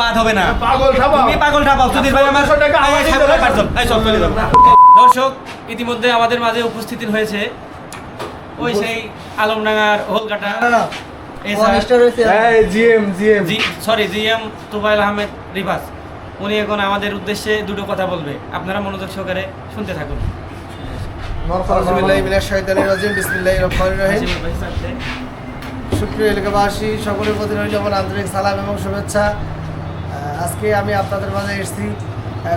বাদ হবে না। পাগল তুমি পাগল ঠাপাও সুধীর ভাই আমার। দর্শক ইতিমধ্যে আমাদের মাঝে উপস্থিত হয়েছে ওই সেই আলমডাঙ্গার হোলকাটা। সরি জিএম তুবাইল আহমেদ রিভাস। উনি এখন আমাদের উদ্দেশ্যে দুটো কথা বলবে। আপনারা মনোযোগ সহকারে শুনতে থাকুন। সুপ্রিয় এলাকাবাসী সকলের প্রতি রইল আমার আন্তরিক সালাম এবং শুভেচ্ছা। আজকে আমি আপনাদের মাঝে এসেছি।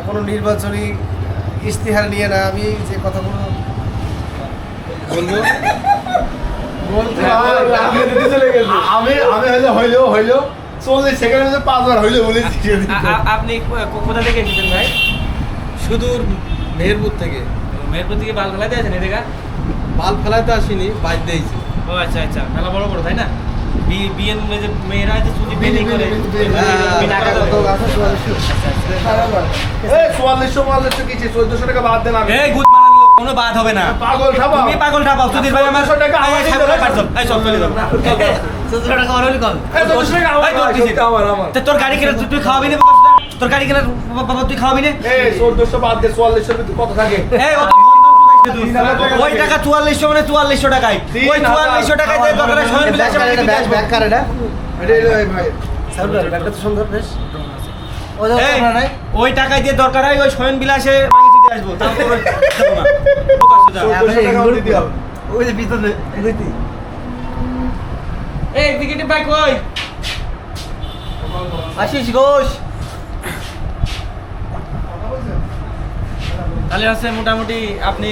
কোনো নির্বাচনী ইশতেহার নিয়ে না আমি যে কথাগুলো বলব। আমি চলে গেছি। আমি আমি হইল হইল হইল চল্লিশ সেকেন্ড মধ্যে পাঁচবার হইল আ- আপনি কোথা থেকে এসেছেন ভাই? সুদূর মেহেরপুর থেকে। মেহেরপুর থেকে বাল ফেলাতে আছেন এদিকে? বাল ফেলাতে আসিনি বাইর দিয়েছি ও আচ্ছা আচ্ছা খেলা বড় বড় তাই না? বিয়ের মেয়েরা যে করে। হ্যাঁ, চুয়াল্লিশশো কিছু চোদ্দশো টাকা বাদ দেন আমি। এই গুড লোক, কোনো বাদ হবে না। পাগল খাবা তুমি পাগল ঠাপাও সুধীর ভাই আমার টাকা এই, আমাকে সামনে এই, সব চলে আমার আমার এই, তোর? আমার আমার গাড়ি কেনার তুই খাওয়াবি না তোর গাড়ি কেনার বাবা তুই খাওয়াবি না। এই চোদ্দশো বাদ দে চুয়াল্লিশশোর কত থাকে। ওই টাকা চুয়াল্লিশশো মানে চুয়াল্লিশশো টাকায়। ওই চুয়াল্লিশশো টাকায় যে দরকার হয়। ব্যাগ কার এটা? ভাই। ব্যাগটা তো সুন্দর বেশ। ওই দেখো এই, আপনার নাই। ওই টাকায় দিয়ে দরকার হয় ওই স্বয়ং বিলাসে আসব। ওই যে এই বাইক ওই আশিস ঘোষ তাহলে হচ্ছে মোটামুটি আপনি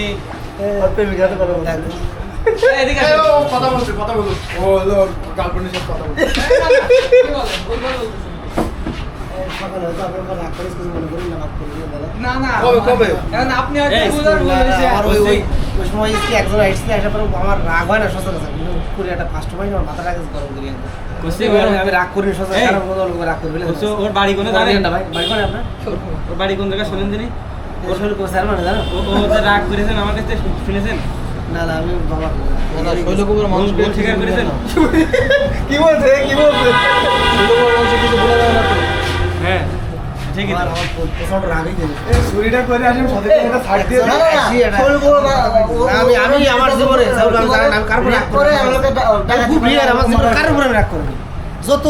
প্রেমিকাতে কথা বলছে। কথা বলুন ও হলো গার্লফ্রেন্ডের সাথে কথা বলছে। আমার ওই ওই ওই সময় একজন আইসি আসা পরে আমার রাগ হয় না করে একটা কাস্টমার আমার গরম করি একদম। আমি রাগ করি রাগ ওর বাড়ি কোনে জানেন ভাই বাড়ি কোনে আপনার? ওর বাড়ি কোন জায়গায় শোনেন তিনি মানে জানো ও যে রাগ করেছেন আমার কাছে শুনেছেন না না আমি বাবা শৈলকুমার মানুষ স্বীকার করেছেন কি বলছে কি বলছে শৈলকুমার মানুষ কিছু বলে না হ্যাঁ আমি আমার জীবনে করি উপর রাগ। যত